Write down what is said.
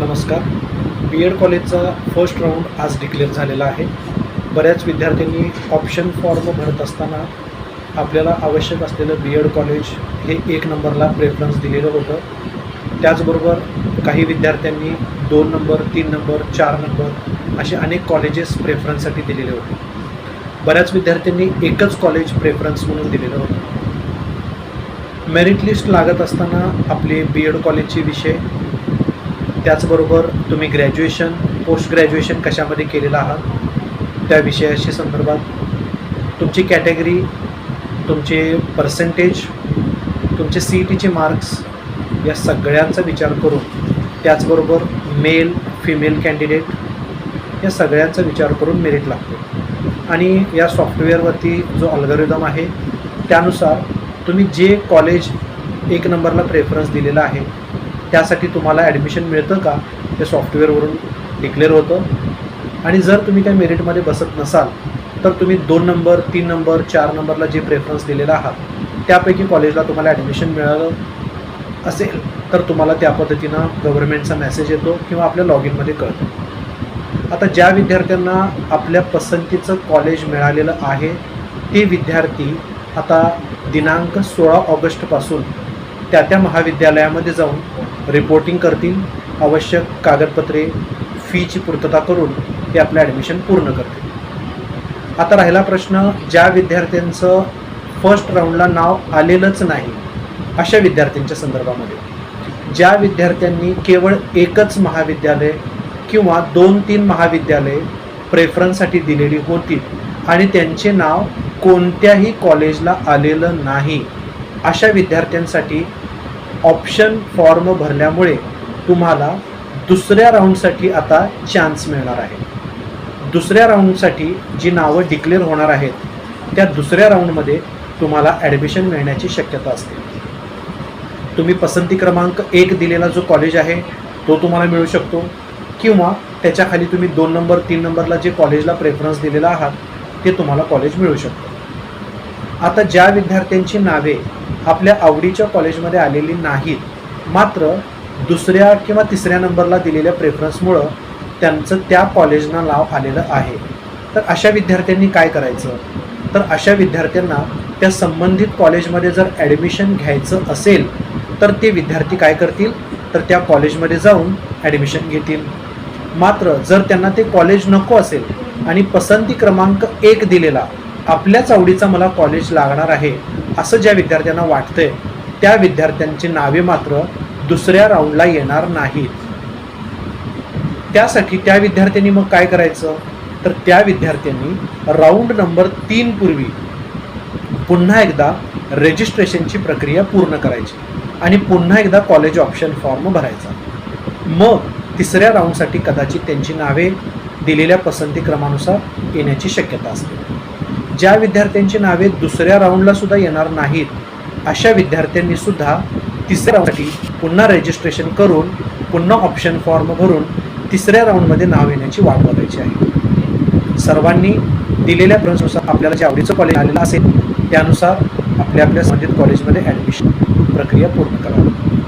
नमस्कार. B Ed कॉलेजचा first round आज डिक्लेअर झालेला आहे. बऱ्याच विद्यार्थ्यांनी ऑप्शन फॉर्म भरत असताना आपल्याला आवश्यक असलेलं बी एड कॉलेज हे एक नंबरला प्रेफरन्स दिलेलं होतं. त्याचबरोबर काही विद्यार्थ्यांनी दोन नंबर तीन नंबर चार नंबर असे अनेक कॉलेजेस प्रेफरन्ससाठी दिलेले होते. बऱ्याच विद्यार्थ्यांनी एकच कॉलेज प्रेफरन्स म्हणून दिलेलं होतं. मेरिट लिस्ट लागत असताना आपले बी एड कॉलेजचे विषय त्याचबरोबर तुम्ही ग्रॅज्युएशन पोस्ट ग्रॅज्युएशन कशामध्ये केलेलं आहात? त्या विषयाशी संदर्भात तुमची कॅटेगरी तुमचे पर्सेंटेज तुमचे सी ई टीचे मार्क्स या सगळ्यांचा विचार करून त्याचबरोबर मेल फिमेल कॅन्डिडेट या सगळ्यांचा विचार करून मेरिट लागतो. आणि या सॉफ्टवेअरवरती जो अल्गोरिदम आहे त्यानुसार तुम्ही जे कॉलेज एक नंबरला प्रेफरन्स दिलेला आहे त्यासाठी तुम्हाला ॲडमिशन मिळतं का? ते सॉफ्टवेअरवरून डिक्लेअर होतं. आणि जर तुम्ही त्या मेरिटमध्ये बसत नसाल तर तुम्ही दोन नंबर तीन नंबर चार नंबरला जे प्रेफरन्स दिलेला आहात त्यापैकी कॉलेजला तुम्हाला ॲडमिशन मिळालं असेल तर तुम्हाला त्या पद्धतीनं गव्हर्नमेंटचा मेसेज येतो किंवा आपल्या लॉग इनमध्ये कळतं. आता ज्या विद्यार्थ्यांना आपल्या पसंतीचं कॉलेज मिळालेलं आहे ते विद्यार्थी आता दिनांक सोळा ऑगस्टपासून त्या त्या महाविद्यालयामध्ये जाऊन रिपोर्टिंग करतील. आवश्यक कागदपत्रे फीची पूर्तता करून ते आपलं ॲडमिशन पूर्ण करतील. आता राहिला प्रश्न ज्या विद्यार्थ्यांचं फर्स्ट राऊंडला नाव आलेलंच नाही अशा विद्यार्थ्यांच्या संदर्भामध्ये. ज्या विद्यार्थ्यांनी केवळ एकच महाविद्यालय किंवा दोन तीन महाविद्यालय प्रेफरन्ससाठी दिलेली होती आणि त्यांचे नाव कोणत्याही कॉलेजला आलेलं नाही अशा विद्यार्थ्यांसाठी ऑप्शन फॉर्म भरल्यामुळे तुम्हाला दुसऱ्या राऊंडसाठी आता चान्स मिळणार आहे. दुसऱ्या राऊंडसाठी जी नावं डिक्लेअर होणार आहेत त्या दुसऱ्या राऊंडमध्ये तुम्हाला ॲडमिशन मिळण्याची शक्यता असते. तुम्ही पसंती क्रमांक एक दिलेला जो कॉलेज आहे तो तुम्हाला मिळू शकतो. किंवा त्याच्याखाली तुम्ही दोन नंबर तीन नंबरला जे कॉलेजला प्रेफरन्स दिलेला आहात ते तुम्हाला कॉलेज मिळू शकतं. आता ज्या विद्यार्थ्यांची नावे आपल्या आवडीच्या कॉलेजमध्ये आलेली नाहीत. मात्र दुसऱ्या किंवा तिसऱ्या नंबरला दिलेल्या प्रेफरन्समुळं त्यांचं त्या कॉलेजना नाव आलेलं आहे. तर अशा विद्यार्थ्यांनी काय करायचं? तर अशा विद्यार्थ्यांना त्या संबंधित कॉलेजमध्ये जर ॲडमिशन घ्यायचं असेल तर ते विद्यार्थी काय करतील? तर त्या कॉलेजमध्ये जाऊन ॲडमिशन घेतील. मात्र जर त्यांना ते कॉलेज नको असेल आणि पसंती क्रमांक एक दिलेला आपल्याच आवडीचा मला कॉलेज लागणार आहे असं ज्या विद्यार्थ्यांना वाटतंय त्या विद्यार्थ्यांची नावे मात्र दुसऱ्या राऊंडला येणार नाहीत. त्यासाठी त्या विद्यार्थ्यांनी मग काय करायचं? तर त्या विद्यार्थ्यांनी राऊंड नंबर तीन पूर्वी पुन्हा एकदा रजिस्ट्रेशनची प्रक्रिया पूर्ण करायची आणि पुन्हा एकदा कॉलेज ऑप्शन फॉर्म भरायचा. मग तिसऱ्या राऊंडसाठी कदाचित त्यांची नावे दिलेल्या पसंती क्रमानुसार येण्याची शक्यता असते. ज्या विद्यार्थ्यांची नावे दुसऱ्या राऊंडला सुद्धा येणार नाहीत अशा विद्यार्थ्यांनी सुद्धा तिसऱ्या राऊंडसाठी पुन्हा रजिस्ट्रेशन करून पुन्हा ऑप्शन फॉर्म भरून तिसऱ्या राऊंडमध्ये नाव येण्याची वाट बघायची आहे. सर्वांनी दिलेल्या प्रश्नानुसार आपल्याला जे आवडीचं कॉलेज आलेलं असेल त्यानुसार आपल्या आपल्या संबंधित कॉलेजमध्ये ॲडमिशन प्रक्रिया पूर्ण करावी.